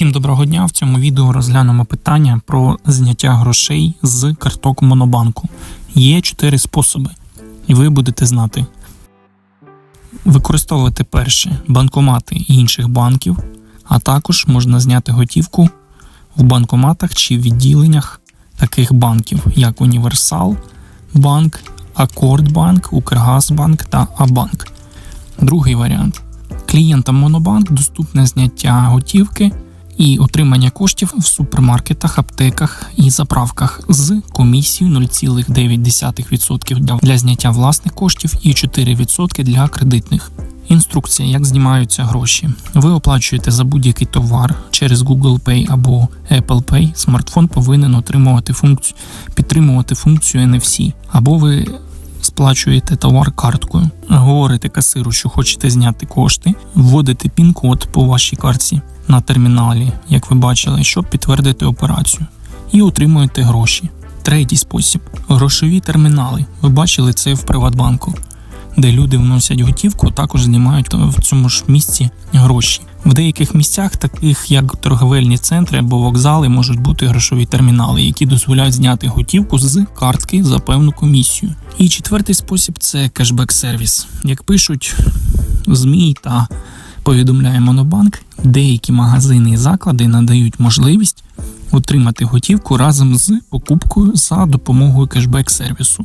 Всім доброго дня! В цьому відео розглянемо питання про зняття грошей з карток Монобанку. Є чотири способи, і ви будете знати. Використовувати перше банкомати інших банків, а також можна зняти готівку в банкоматах чи відділеннях таких банків, як Універсал Банк, Акордбанк, Укргазбанк та Абанк. Другий варіант. Клієнтам Монобанк доступне зняття готівки і отримання коштів в супермаркетах, аптеках і заправках з комісією 0,9% для- зняття власних коштів і 4% для кредитних. Інструкція, як знімаються гроші. Ви оплачуєте за будь-який товар через Google Pay або Apple Pay. Смартфон повинен отримувати функцію, підтримувати функцію NFC, або ви сплачуєте товар карткою, говорите касиру, що хочете зняти кошти, вводите пін-код по вашій картці на терміналі, як ви бачили, щоб підтвердити операцію, і отримуєте гроші. Третій спосіб грошові термінали. Ви бачили це в Приватбанку, де люди вносять готівку, також знімають в цьому ж місці гроші. В деяких місцях, таких як торговельні центри або вокзали, можуть бути грошові термінали, які дозволяють зняти готівку з картки за певну комісію. І четвертий спосіб це кешбек-сервіс. Як пишуть ЗМІ та повідомляє Монобанк, деякі магазини і заклади надають можливість отримати готівку разом з покупкою за допомогою кешбек-сервісу.